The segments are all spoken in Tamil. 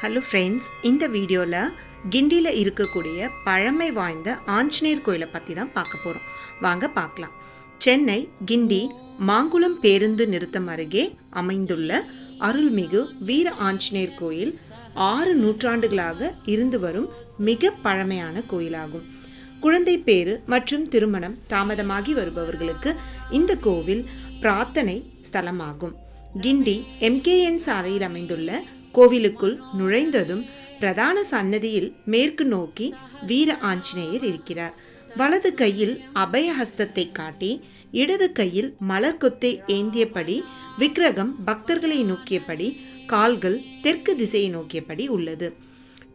ஹலோ ஃப்ரெண்ட்ஸ் இந்த வீடியோவில் கிண்டியில் இருக்கக்கூடிய பழமை வாய்ந்த ஆஞ்சநேயர் கோயிலை பற்றி தான் பார்க்க போகிறோம் வாங்க பார்க்கலாம். சென்னை கிண்டி மாங்குளம் பேருந்து நிறுத்தம் அருகே அமைந்துள்ள அருள்மிகு வீர ஆஞ்சநேயர் கோயில் ஆறு நூற்றாண்டுகளாக இருந்து வரும் மிக பழமையான கோயிலாகும். குழந்தை பேறு மற்றும் திருமணம் தாமதமாகி வருபவர்களுக்கு இந்த கோவில் பிரார்த்தனை ஸ்தலமாகும். கிண்டி எம்கேஎன் சாலையில் அமைந்துள்ள கோவிலுக்குள் நுழைந்ததும் பிரதான சன்னதியில் மேற்கு நோக்கி வீர ஆஞ்சநேயர் இருக்கிறார். வலது கையில் அபயஹஸ்தத்தை காட்டி இடது கையில் மலர்கொத்தை ஏந்தியபடி விக்கிரகம் பக்தர்களை நோக்கியபடி கால்கள் தெற்கு திசையை நோக்கியபடி உள்ளது.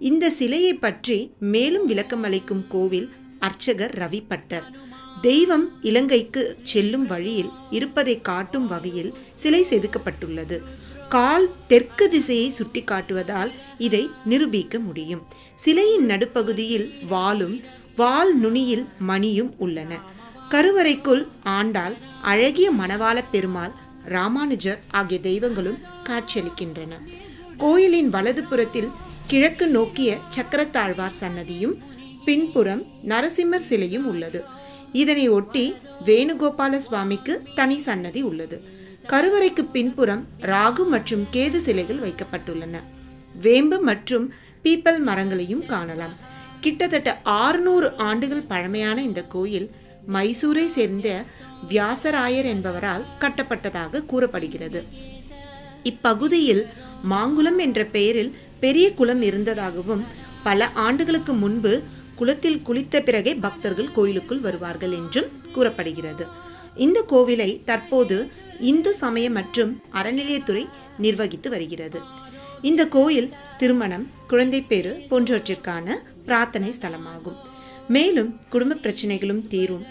இந்த சிலையை பற்றி மேலும் விளக்கம் அளிக்கும் கோவில் அர்ச்சகர் ரவி பட்டர். தெய்வம் இலங்கைக்கு செல்லும் வழியில் இருப்பதை காட்டும் வகையில் சிலை செதுக்கப்பட்டுள்ளது. கால் தெற்கு திசையை சுட்டி காட்டுவதால் இதை நிரூபிக்க முடியும். சிலையின் நடுப்பகுதியில் வாளும் வால் நுனியில் மணியும் உள்ளன. கருவறைக்குள் ஆண்டாள் அழகிய மணவாள பெருமாள் ராமானுஜர் ஆகிய தெய்வங்களும் காட்சியளிக்கின்றன. கோயிலின் வலது புறத்தில் கிழக்கு நோக்கிய சக்கரத்தாழ்வார் சன்னதியும் பின்புறம் நரசிம்மர் சிலையும் உள்ளது. இதனை ஒட்டி வேணுகோபால சுவாமிக்கு தனி சன்னதி உள்ளது. கருவறைக்கு பின்புறம் ராகு மற்றும் கேது சிலைகள் வைக்கப்பட்டுள்ளன. வேம்பு மற்றும் பீப்பல் மரங்களையும் காணலாம். கிட்டத்தட்ட ஆறுநூறு ஆண்டுகள் பழமையான இந்த கோயில் மைசூரை சேர்ந்த வியாசராயர் என்பவரால் கட்டப்பட்டதாக கூறப்படுகிறது. இப்பகுதியில் மாங்குளம் என்ற பெயரில் பெரிய குளம் இருந்ததாகவும் பல ஆண்டுகளுக்கு முன்பு குளத்தில் குளித்த பிறகே பக்தர்கள் கோயிலுக்குள் வருவார்கள் என்றும் கூறப்படுகிறது. இந்த கோவிலை தற்போது இந்து சமய மற்றும் அறநிலையத்துறை நிர்வகித்து வருகிறது. இந்த கோயில் திருமணம் குழந்தைப்பேறு போன்றவற்றிற்கான பிரார்த்தனை ஸ்தலமாகும். மேலும் குடும்ப பிரச்சனைகளும் தீரும்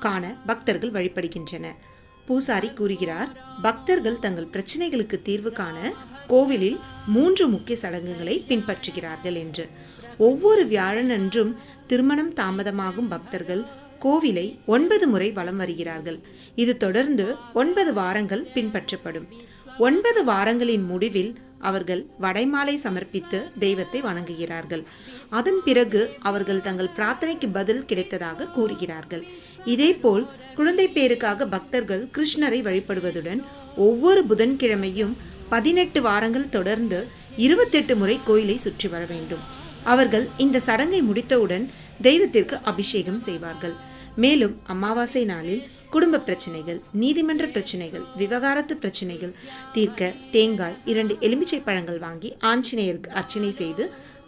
காண பக்தர்கள் வழிபடுகின்றனர். பூசாரி கூறுகிறார் பக்தர்கள் தங்கள் பிரச்சனைகளுக்கு தீர்வு காண கோவிலில் மூன்று முக்கிய சடங்குகளை பின்பற்றுகிறார்கள் என்று. ஒவ்வொரு வியாழனன்றும் திருமணம் தாமதமாகும் பக்தர்கள் கோவிலை ஒன்பது முறை வலம் வருகிறார்கள். இது தொடர்ந்து ஒன்பது வாரங்கள் பின்பற்றப்படும். ஒன்பது வாரங்களின் முடிவில் அவர்கள் வடைமாலை சமர்ப்பித்து தெய்வத்தை வணங்குகிறார்கள். அதன் பிறகு அவர்கள் தங்கள் பிரார்த்தனைக்கு பதில் கிடைத்ததாக கூறுகிறார்கள். இதேபோல் குழந்தை பேருக்காக பக்தர்கள் கிருஷ்ணரை வழிபடுவதுடன் ஒவ்வொரு புதன்கிழமையும் பதினெட்டு வாரங்கள் தொடர்ந்து இருபத்தெட்டு முறை கோயிலை சுற்றி வர வேண்டும். அவர்கள் இந்த சடங்கை முடித்தவுடன் தெய்வத்திற்கு அபிஷேகம் செய்வார்கள். மேலும் அமாவாசை நாளில் குடும்ப பிரச்சனைகள் நீதிமன்ற பிரச்சனைகள் விவகாரத்து பிரச்சனைகள் தீர்க்க தேங்காய் இரண்டு எலுமிச்சை பழங்கள் வாங்கி ஆஞ்சநேயருக்கு அர்ச்சனை செய்து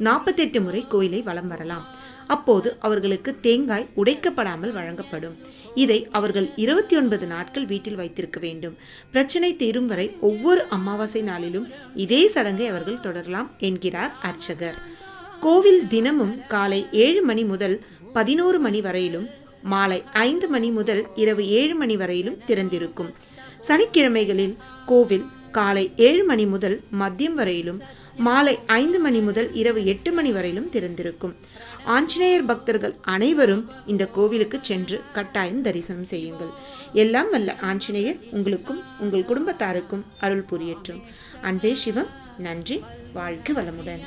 நாற்பத்தெட்டு முறை கோயிலை வலம் வரலாம். அப்போது அவர்களுக்கு தேங்காய் உடைக்கப்படாமல் வழங்கப்படும். இதை அவர்கள் இருபத்தி ஒன்பது நாட்கள் வீட்டில் வைத்திருக்க வேண்டும். பிரச்சனை தீரும் வரை ஒவ்வொரு அமாவாசை நாளிலும் இதே சடங்கை அவர்கள் தொடரலாம் என்கிறார் அர்ச்சகர். கோவில் தினமும் காலை ஏழு மணி முதல் பதினோரு மணி வரையிலும் மாலை ஐந்து மணி முதல் இரவு ஏழு மணி வரையிலும் திறந்திருக்கும். சனிக்கிழமைகளில் கோவில் காலை ஏழு மணி முதல் மதியம் வரையிலும் மாலை ஐந்து மணி முதல் இரவு எட்டு மணி வரையிலும் திறந்திருக்கும். ஆஞ்சநேயர் பக்தர்கள் அனைவரும் இந்த கோவிலுக்கு சென்று கட்டாயம் தரிசனம் செய்யுங்கள். எல்லாம் வல்ல ஆஞ்சநேயர் உங்களுக்கும் உங்கள் குடும்பத்தாருக்கும் அருள் புரியற்றும் அன்பே சிவம் நன்றி வாழ்க வளமுடன்.